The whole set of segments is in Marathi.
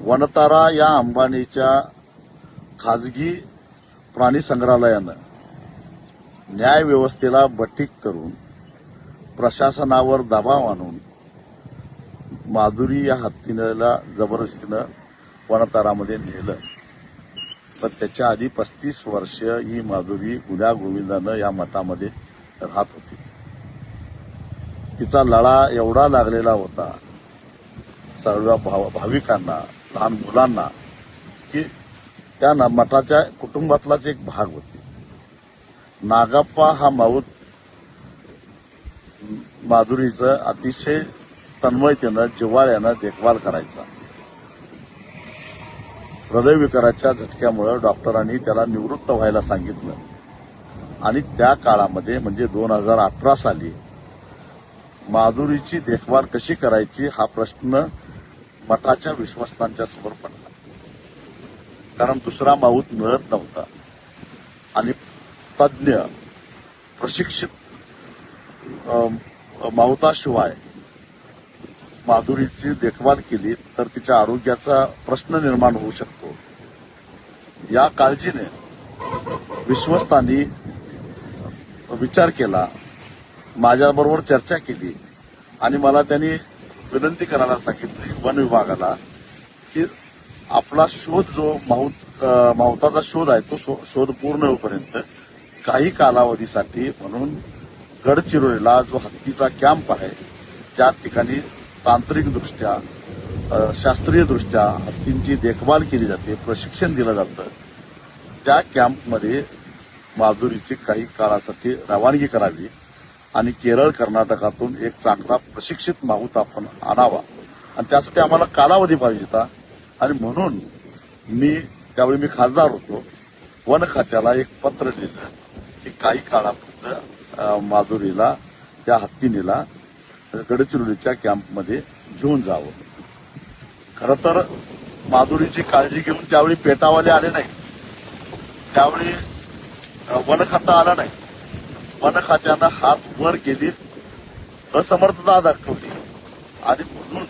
वनतारा या अंबानीच्या खाजगी प्राणी संग्रहालयानं न्याय व्यवस्थेला बटीक करून प्रशासनावर दबाव आणून माधुरी या हत्तीला जबरदस्तीनं वनतारामध्ये नेलं. तर त्याच्या आधी पस्तीस वर्ष ही माधुरी गुन्हा गोविंदानं या मठामध्ये राहत होती. तिचा लळा एवढा लागलेला होता सर्व भाव- भाविकांना लहान मुलांना की त्या मठाच्या कुटुंबातलाच एक भाग होती. नागाप्पा हा माऊत माधुरीचं अतिशय तन्मयतेनं जिव्हाळ्यानं देखभाल करायचा. हृदयविकाराच्या झटक्यामुळे डॉक्टरांनी त्याला निवृत्त व्हायला सांगितलं. आणि त्या काळामध्ये म्हणजे दोन हजार अठरा साली माधुरीची देखभाल कशी करायची हा प्रश्न मताच्या विश्वस्तांच्या समोर पडला. कारण दुसरा माऊत मिळत नव्हता. आणि तज्ज्ञ प्रशिक्षित माहुताशिवाय माऊताशिवाय माधुरीची देखभाल केली तर तिच्या आरोग्याचा प्रश्न निर्माण होऊ शकतो. या काळजीने विश्वस्तांनी विचार केला माझ्याबरोबर चर्चा केली आणि मला त्यांनी विनंती करायला सांगितली वन विभागाला की आपला शोध जो माहुत अं, माहुताचा शोध आहे तो शोध पूर्ण होईपर्यंत काही कालावधीसाठी म्हणून गडचिरोलीला जो हत्तीचा कॅम्प आहे त्या ठिकाणी तांत्रिकदृष्ट्या शास्त्रीयदृष्ट्या हत्तींची देखभाल केली जाते प्रशिक्षण दिलं जातं त्या कॅम्पमध्ये माजुरीची काही काळासाठी रवानगी करावी. आणि केरळ कर्नाटकातून एक चांगला प्रशिक्षित माहूत आपण आणावा. आणि त्यासाठी आम्हाला कालावधी पाहिजे होता. आणि म्हणून मी त्यावेळी मी खासदार होतो वन खात्याला एक पत्र लिहिलं की काही काळापर्यंत माधुरीला त्या हत्तीनीला गडचिरोलीच्या कॅम्पमध्ये घेऊन जावं. खरं तर माधुरीची काळजी घेऊन त्यावेळी पेटावाले आले नाही त्यावेळी वन खाता आलं नाही. वन खात्यानं हात वर केली असमर्थता दाखवली. आणि म्हणून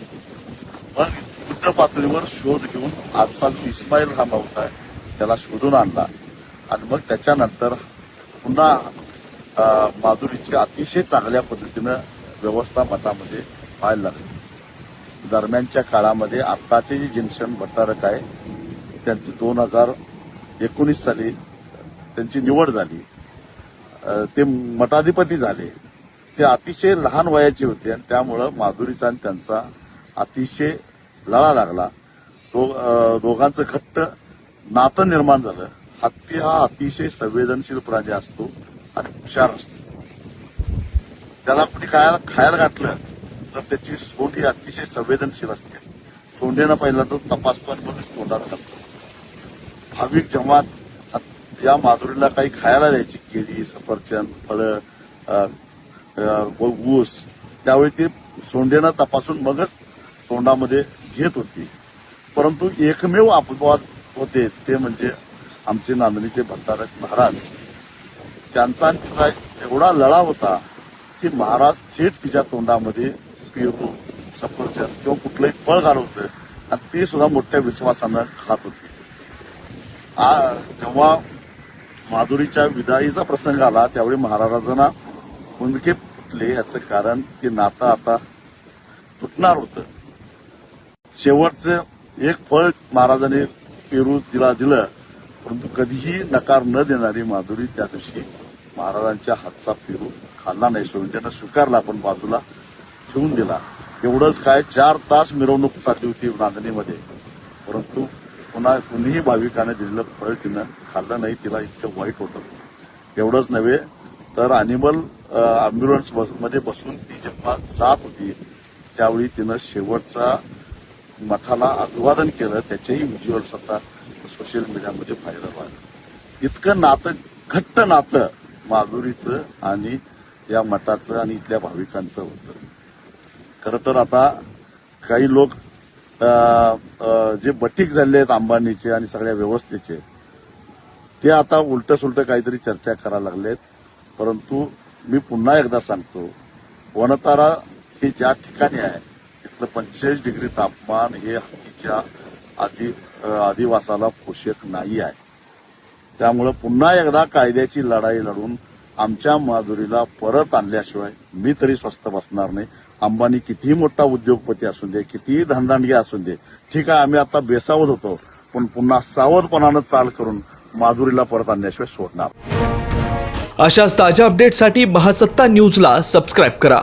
मग युद्ध पातळीवर शोध घेऊन आजचा इस्माईल हा माऊत त्याला शोधून आणला. आणि मग त्याच्यानंतर पुन्हा माधुरीची अतिशय चांगल्या पद्धतीनं व्यवस्था मठामध्ये व्हायला लागली. दरम्यानच्या काळामध्ये आत्ताचे जे जिन्सन भट्टारक आहे त्यांची दोन हजार एकोणीस साली त्यांची निवड झाली. ते मठाधिपती झाले. ते अतिशय लहान वयाचे होते आणि त्यामुळं माधुरीचा आणि त्यांचा अतिशय लळा लागला. दो दोघांचं घट्ट नातं निर्माण झालं. हत्ती हा अतिशय संवेदनशील प्राणी असतो आणि हुशार असतो. त्याला कुणी खायला खायला घातलं तर त्याची सोंड ही अतिशय संवेदनशील असते. सोंडेनं पहिला तो तपासतो आणि म्हणून तोंडात घालतो भाविक जमात या माधुरीला काही खायला द्यायची केळी सफरचंद फळं व ऊस. त्यावेळी ते सोंडेनं तपासून मगच तोंडामध्ये घेत होती. परंतु एकमेव अपवाद होते ते म्हणजे आमचे नांदणीचे भट्टारक महाराज. त्यांचा तिचा एवढा लळा होता की महाराज थेट तिच्या तोंडामध्ये पेरू सफरचंद किंवा कुठलंही फळ घालवतं आणि ते सुद्धा मोठ्या विश्वासानं खात होती. आ- जेव्हा माधुरीच्या विदाईचा प्रसंग आला त्यावेळी महाराजांना हुंदके फुटले याचं कारण ते नातं आता तुटणार होतं. शेवटचं एक फळ महाराजांनी पेरू तिला दिलं परंतु कधीही नकार न देणारी माधुरी त्या दिवशी महाराजांच्या हातचा पेरू खाल्ला नाही. सोयीच्यानं स्वीकारला पण बाजूला ठेवून दिला. एवढंच काय चार तास मिरवणूक चालली होती नांदणीमध्ये परंतु पुन्हा कुणीही भाविकाने दिलेलं फळ तिनं खाल्लं नाही तिला इतकं वाईट होतं. एवढंच नव्हे तर अॅनिमल अँब्युलन्समध्ये बसून ती जेव्हा जात होती त्यावेळी तिनं शेवटचा मठाला अभिवादन केलं त्याचेही व्हिज्युअल्स आता सोशल मीडियामध्ये व्हायरल व्हायला इतकं नातं घट्ट नातं माधुरीचं आणि या मठाचं आणि इथल्या भाविकांचं होतं. खरं तर आता काही लोक जे बटीक झाले आहेत अंबानीचे आणि सगळ्या व्यवस्थेचे ते आता उलट सुलट काहीतरी चर्चा करायला लागलेत. परंतु मी पुन्हा एकदा सांगतो वनतारा हे ज्या ठिकाणी आहे तिथलं पंचेचाळीस डिग्री तापमान हे हत्तीच्या आदि आदिवासाला पोषक नाही आहे. त्यामुळं पुन्हा एकदा कायद्याची लढाई लढून आमच्या माधुरीला परत आणल्याशिवाय मी तरी स्वस्त बसणार नाही. अंबानी कितीही मोठा उद्योगपती असू दे कितीही धनदांडगे असू दे ठीक आहे आम्ही आता बेसावत होतो पण पुन्हा सावधपणानं चाल करून माधुरीला परत आणल्याशिवाय सोडणार. अशाच ताज्या अपडेटसाठी महासत्ता न्यूजला सबस्क्राईब करा.